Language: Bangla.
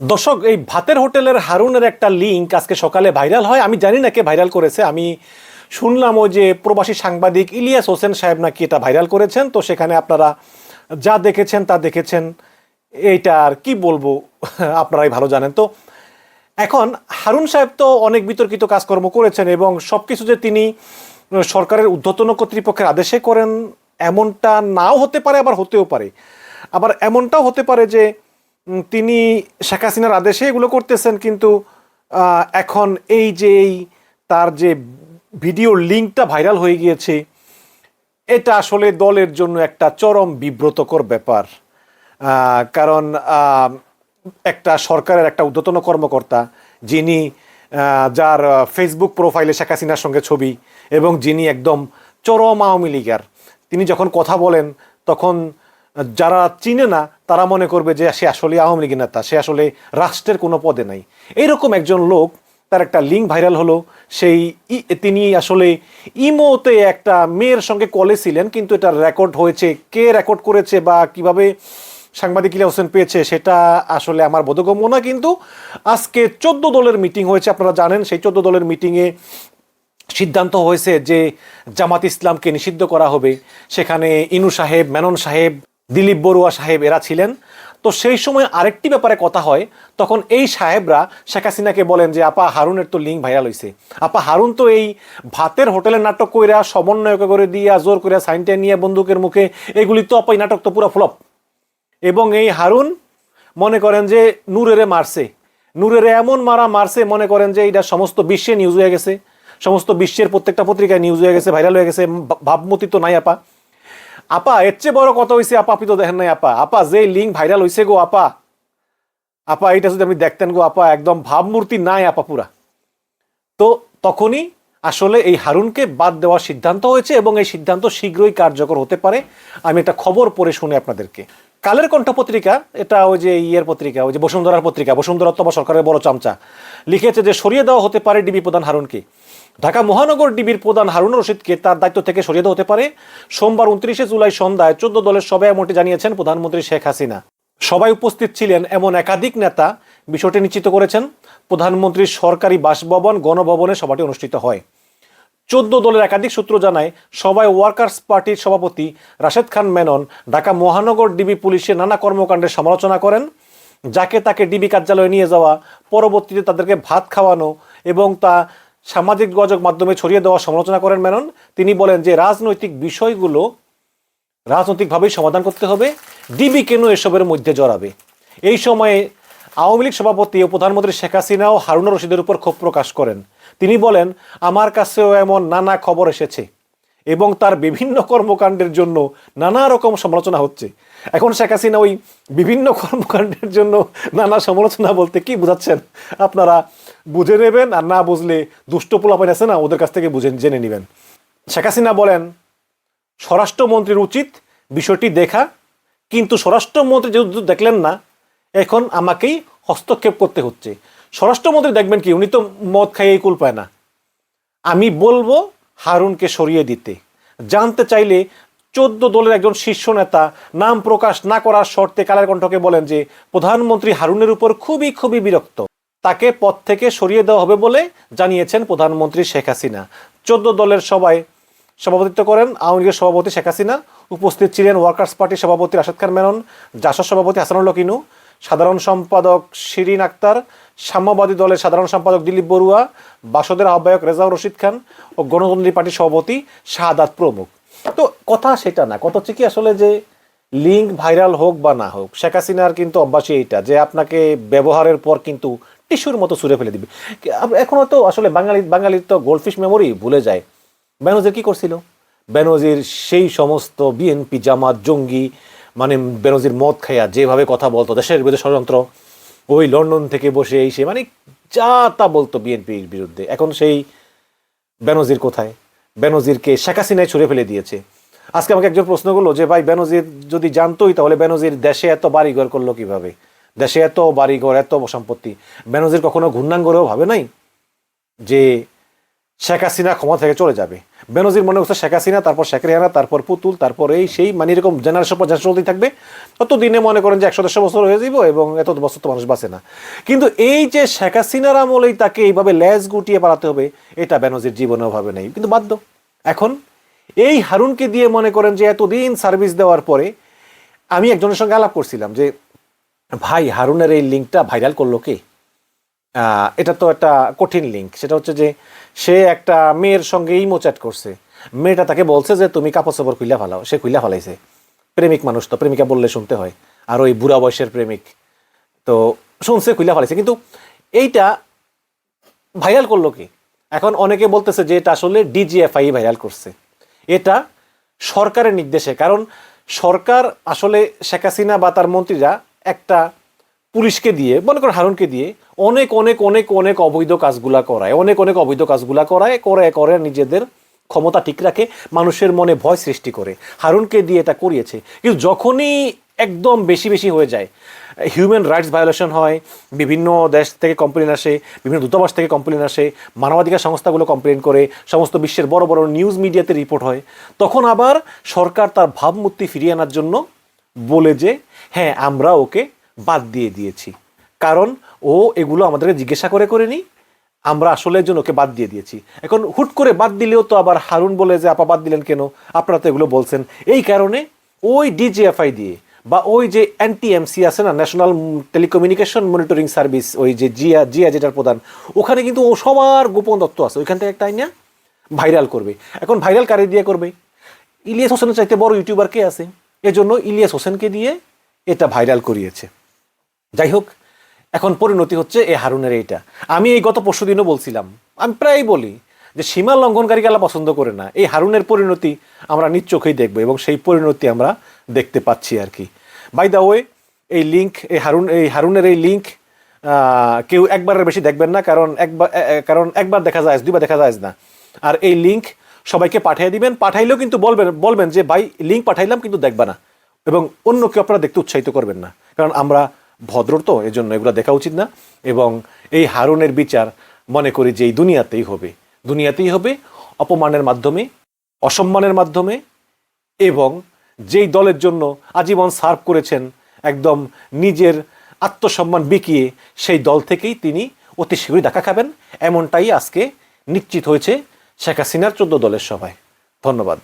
দর্শক, এই ভাতের হোটেলের হারুনের একটা লিঙ্ক আজকে সকালে ভাইরাল হয়। আমি জানি না কে ভাইরাল করেছে। আমি শুনলাম ওই যে প্রবাসী সাংবাদিক ইলিয়াস হোসেন সাহেব নাকি এটা ভাইরাল করেছেন। তো সেখানে আপনারা যা দেখেছেন, তা দেখেছেন। এইটা আর কি বলব, আপনারাই ভালো জানেন। তো এখন হারুন সাহেব তো অনেক বিতর্কিত কাজকর্ম করেছেন এবং সব কিছু যে তিনি সরকারের ঊর্ধ্বতন কর্তৃপক্ষের আদেশে করেন, এমনটা নাও হতে পারে, আবার হতেও পারে। আবার এমনটাও হতে পারে যে তিনি শেখ হাসিনার আদেশে এগুলো করতেছেন, কিন্তু এখন এই যে এই তার যে ভিডিও লিঙ্কটা ভাইরাল হয়ে গিয়েছে, এটা আসলে দলের জন্য একটা চরম বিব্রতকর ব্যাপার। কারণ একটা সরকারের একটা ঊর্ধ্বতন কর্মকর্তা, যিনি যার ফেসবুক প্রোফাইলে শেখ হাসিনার সঙ্গে ছবি এবং যিনি একদম চরম আওয়ামী লীগার, তিনি যখন কথা বলেন, তখন যারা চিনে না, তারা মনে করবে যে সে আসলে আওয়ামী লীগের নেতা, সে আসলে রাষ্ট্রের কোনো পদে নাই। এইরকম একজন লোক, তার একটা লিঙ্ক ভাইরাল হলো, সেই তিনি আসলে ইমোতে একটা মেয়ের সঙ্গে কলে ছিলেন, কিন্তু এটা রেকর্ড হয়েছে, কে রেকর্ড করেছে বা কীভাবে সাংবাদিক ইলিয়া হোসেন পেয়েছে, সেটা আসলে আমার বোধগম্য না, কিন্তু আজকে চোদ্দ দলের মিটিং হয়েছে, আপনারা জানেন, সেই চোদ্দ দলের মিটিংয়ে সিদ্ধান্ত হয়েছে যে জামাত ইসলামকে নিষিদ্ধ করা হবে। সেখানে ইনু সাহেব, মেনন সাহেব দিলীপ বড়ুয়া সাহেব এরা ছিলেন। তো সেই সময় আরেকটি ব্যাপারে কথা হয়, তখন এই সাহেবরা শেখ হাসিনাকে বলেন যে, আপা, হারুনের তো লিঙ্ক ভাইরাল হয়েছে আপা, হারুন তো এই ভাতের হোটেলের নাটক কইরা, সমন্বয়ক করে দিয়া, জোর করে সাইনটা নিয়ে বন্দুকের মুখে, এগুলি তো আপা, এই নাটক তো পুরো ফ্লপ। এবং এই হারুন মনে করেন যে, নূরেরে মারছে। নূরেরে এমন মারা মারছে, মনে করেন যে এটা সমস্ত বিশ্বে নিউজ হয়ে গেছে। সমস্ত বিশ্বের প্রত্যেকটা পত্রিকায় নিউজ হয়ে গেছে ভাইরাল হয়ে গেছে ভাবমতি তো নাই আপা। আপা, এর চেয়ে বড় কথা হয়েছে আপা, আপনি তো দেখেন নাই, আপা। আপা, যে লিঙ্ক ভাইরাল হয়েছে গো, আপা। আপা এটা যদি আপনি দেখতেন গো, আপা, একদম ভাবমূর্তি নাই, আপা, পুরা। তো তখনই আসলে এই হারুনকে বাদ দেওয়ার সিদ্ধান্ত হয়েছে এবং এই সিদ্ধান্ত শীঘ্রই কার্যকর হতে পারে। আমি একটা খবর পড়ে শুনে আপনাদেরকে। কালের কণ্ঠ পত্রিকা এটা ওই যে ইয়ের পত্রিকা, ওই যে বসুন্ধরার পত্রিকা, বসুন্ধরা তো সরকারের বড় চামচা, লিখেছে যে সরিয়ে দেওয়া হতে পারে ডিবি প্রধান হারুনকে। ঢাকা মহানগর ডিবির প্রধান হারুন রশিদকে তার দায়িত্ব থেকে সরিয়ে দেওয়া হতে পারে। সোমবার উনত্রিশে জুলাই সন্ধ্যায় চোদ্দ দলের সভায় এমনটি জানিয়েছেন প্রধানমন্ত্রী শেখ হাসিনা। সবাই উপস্থিত ছিলেন এমন একাধিক নেতা, বিষয়টি নিশ্চিত করেছেন। প্রধানমন্ত্রীর সরকারি বাসভবন, গণভবনে সভাটি অনুষ্ঠিত হয়। চোদ্দ দলের একাধিক সূত্র জানায় সবাই ওয়ার্কার্স পার্টির সভাপতি রাশেদ খান মেনন, ঢাকা মহানগর ডিবি পুলিশের নানা কর্মকাণ্ডের সমালোচনা করেন। যাকে তাকে ডিবি কার্যালয়ে নিয়ে যাওয়া, পরবর্তীতে তাদেরকে ভাত খাওয়ানো এবং তা সামাজিক যোগাযোগ মাধ্যমে ছড়িয়ে দেওয়া সমালোচনা করেন মেনন। তিনি বলেন যে রাজনৈতিক বিষয়গুলো রাজনৈতিকভাবেই সমাধান করতে হবে। ডিবি কেন এসবের মধ্যে জড়াবে? এই সময়ে আওয়ামী লীগ সভাপতি ও প্রধানমন্ত্রী শেখ হাসিনাও হারুন রশিদের উপর ক্ষোভ প্রকাশ করেন। তিনি বলেন, আমার কাছেও এমন নানা খবর এসেছে এবং তার বিভিন্ন কর্মকাণ্ডের জন্য নানা রকম সমালোচনা হচ্ছে। এখন শেখ হাসিনা ওই বিভিন্ন কর্মকাণ্ডের জন্য নানা সমালোচনা বলতে কি বুঝাচ্ছেন? আপনারা বুঝে নেবেন আর না বুঝলে দুষ্ট পোলাপাইন আছে না, ওদের কাছ থেকে বুঝে জেনে নেবেন। শেখ হাসিনা বলেন, স্বরাষ্ট্রমন্ত্রীর উচিত বিষয়টি দেখা, কিন্তু স্বরাষ্ট্রমন্ত্রী যেহেতু দেখলেন না, এখন আমাকেই হস্তক্ষেপ করতে হচ্ছে। স্বরাষ্ট্রমন্ত্রী দেখবেন কি, উনি তো মদ খাইয়েই কুল পায় না। আমি বলব হারুনকে সরিয়ে দিতে। জানতে চাইলে চোদ্দ দলের একজন শীর্ষ নেতা, নাম প্রকাশ না করার শর্তে কালের কণ্ঠকে বলেন যে, প্রধানমন্ত্রী হারুনের উপর খুবই খুবই বিরক্ত। তাকে পদ থেকে সরিয়ে দেওয়া হবে বলে জানিয়েছেন প্রধানমন্ত্রী শেখ হাসিনা। চোদ্দ দলের সবাই সভাপতিত্ব করেন আওয়ামী লীগের সভাপতি শেখ হাসিনা। উপস্থিত ছিলেন ওয়ার্কার্স পার্টির সভাপতি রাশেদ খান মেনন, জাসদ সভাপতি হাসানুল কিনু সাধারণ সম্পাদক শিরিন আক্তার, সাম্যবাদী দলের সাধারণ সম্পাদক দিলীপ বড়ুয়া, বাসদের আহ্বায়ক রেজাউর রশিদ খান ও গণতন্ত্রী পার্টির সভাপতি শাহাদাত প্রমুখ। তো কথা সেটা না, কথা হচ্ছে কি আসলে যে লিঙ্ক ভাইরাল হোক বা না হোক, শেখ হাসিনার কিন্তু অভ্যাসই এইটা যে আপনাকে ব্যবহারের পর কিন্তু টিস্যুর মতো ছুঁড়ে ফেলে দিবে। এখনও তো আসলে বাঙালি, বাঙালির তো গোল্ডফিশ মেমোরি ভুলে যায়। বেনজির কি করছিল? বেনজির সেই সমস্ত বিএনপি জামাত, জঙ্গি মানে বেনজির মদ খাইয়া যেভাবে কথা বলতো, দেশের বিরুদ্ধে ষড়যন্ত্র, ওই লন্ডন থেকে বসে এসে মানে যা তা বলতো বিএনপির বিরুদ্ধে। এখন সেই বেনজির কোথায়? বেনজিরকে শেখ হাসিনায় ছুড়ে ফেলে দিয়েছে। আজকে আমাকে একজন প্রশ্ন করল যে, ভাই, বেনজির যদি জানতোই, তাহলে বেনজির দেশে এত বাড়িঘর করল কীভাবে? দেশে এত বাড়িঘর, এত সম্পত্তি। বেনজির কখনো ঘূর্ণাঙ্গরেও ভাবে নাই যে শেখ হাসিনা ক্ষমতা থেকে চলে যাবে। বেনজির মনে করছে শেখ হাসিনা, তারপর শেখ রেহানা, তারপর পুতুল, তারপর এই সেই মানে এরকম জেনারেশন পর জেনারেশন থাকবে। তত দিনে মনে করেন যে একশো দেড়শো বছর হয়ে যাব এবং এত বছর তো মানুষ বাঁচে না। কিন্তু এই যে শেখ হাসিনার আমলেই তাকে এইভাবে ল্যাজ গুটিয়ে পালাতে হবে, এটা বেনজির জীবনেও ভাবে নেই। কিন্তু বাধ্য। এখন এই হারুনকে দিয়ে মনে করেন যে এতদিন সার্ভিস দেওয়ার পরে আমি একজনের সঙ্গে আলাপ করছিলাম যে ভাই, হারুনের এই লিঙ্কটা ভাইরাল করল কি? এটা তো একটা কঠিন লিঙ্ক। সেটা হচ্ছে যে, সে একটা মেয়ের সঙ্গে ইমো চ্যাট করছে। মেয়েটা তাকে বলছে যে, তুমি কাপড় চাপড় খুইলা ফেলাও। সে খুইলা ফেলাইছে। প্রেমিক মানুষ তো, প্রেমিকা বললে শুনতে হয়। আর ওই বুড়া বয়সের প্রেমিক তো শুনছে, খুইলা ফেলাইছে। কিন্তু এইটা ভাইরাল করল কি? এখন অনেকে বলতেছে যে, এটা আসলে ডিজিএফআই ভাইরাল করছে। এটা সরকারের নির্দেশে। কারণ সরকার আসলে শেখ হাসিনা বা তার মন্ত্রীরা একটা পুলিশকে দিয়ে, মনে করেন হারুনকে দিয়ে অনেক অনেক অনেক অনেক অবৈধ কাজগুলা করায়, অনেক অনেক অবৈধ কাজগুলা করায় করে করে নিজেদের ক্ষমতা ঠিক রাখে, মানুষের মনে ভয় সৃষ্টি করে। হারুনকে দিয়ে এটা করিয়েছে। কিন্তু যখনই একদম বেশি বেশি হয়ে যায় হিউম্যান রাইটস ভায়োলেশন হয়, বিভিন্ন দেশ থেকে কমপ্লেন আসে, বিভিন্ন দূতাবাস থেকে কমপ্লেন আসে, মানবাধিকার সংস্থাগুলো কমপ্লেন করে, সমস্ত বিশ্বের বড় বড় নিউজ মিডিয়াতে রিপোর্ট হয়, তখন আবার সরকার তার ভাবমূর্তি ফিরিয়ে আনার জন্য বলে যে হ্যাঁ আমরা ওকে বাদ দিয়ে দিয়েছি। কারণ ও এগুলো আমাদেরকে জিজ্ঞাসা করে করে নি আমরা আসলে এর জন্য ওকে বাদ দিয়ে দিয়েছি। এখন হুট করে বাদ দিলেও তো আবার হারুন বলে যে, আপা, বাদ দিলেন কেন? আপনারা তো এগুলো বলছেন। এই কারণে ওই ডিজিএফআই দিয়ে বা ওই যে এনটিএমসি আছে না, ন্যাশনাল টেলিকমিউনিকেশন মনিটরিং সার্ভিস, ওই যে জিয়া জিয়া যেটার প্রধান, ওখানে কিন্তু ও সবার গোপন তথ্য আছে। ওইখান থেকে একটা আইনা ভাইরাল করবে। এখন ভাইরাল কারে দিয়ে করবে? ইলিয়াস হোসেনের চাইতে বড় ইউটিউবার কে আছে? এজন্য ইলিয়াস হোসেনকে দিয়ে এটা ভাইরাল করিয়েছে। যাই হোক, এখন পরিণতি হচ্ছে এই হারুনের এইটা। আমি এই গত পরশু দিনও বলছিলাম, আমি প্রায় বলি যে সীমা লঙ্ঘনকারীকে আল্লাহ পছন্দ করে না। এই হারুনের পরিণতি আমরা নিজ চোখেই দেখব এবং সেই পরিণতি আমরা দেখতে পাচ্ছি আর কি। বাই দা ওয়ে এই লিঙ্ক এই হারুন, এই হারুনের এই লিঙ্ক কেউ একবারের বেশি দেখবেন না, কারণ একবার, এ- এ- কারণ একবার দেখা যায়, দুইবার দেখা যায় না। আর এই লিঙ্ক সবাইকে পাঠিয়ে দিবেন। পাঠাইলেও কিন্তু বলবেন বলবেন যে, ভাই লিঙ্ক পাঠাইলাম, কিন্তু দেখবা না। এবং অন্য কেউ আপনারা দেখতে উৎসাহিত করবেন না। কারণ আমরা ভদ্র তো, এজন্য এগুলো দেখা উচিত না। এবং এই হারুনের বিচার মনে করি যে, এই দুনিয়াতেই হবে। দুনিয়াতেই হবে অপমানের মাধ্যমে, অসম্মানের মাধ্যমে এবং যেই দলের জন্য আজীবন সার্ভ করেছেন একদম নিজের আত্মসম্মান বিকিয়ে, সেই দল থেকেই তিনি অতি শীঘ্রই দেখা খাবেন। এমনটাই আজকে নিশ্চিত হয়েছে। শেখ হাসিনার চোদ্দ দলের সভায়। ধন্যবাদ।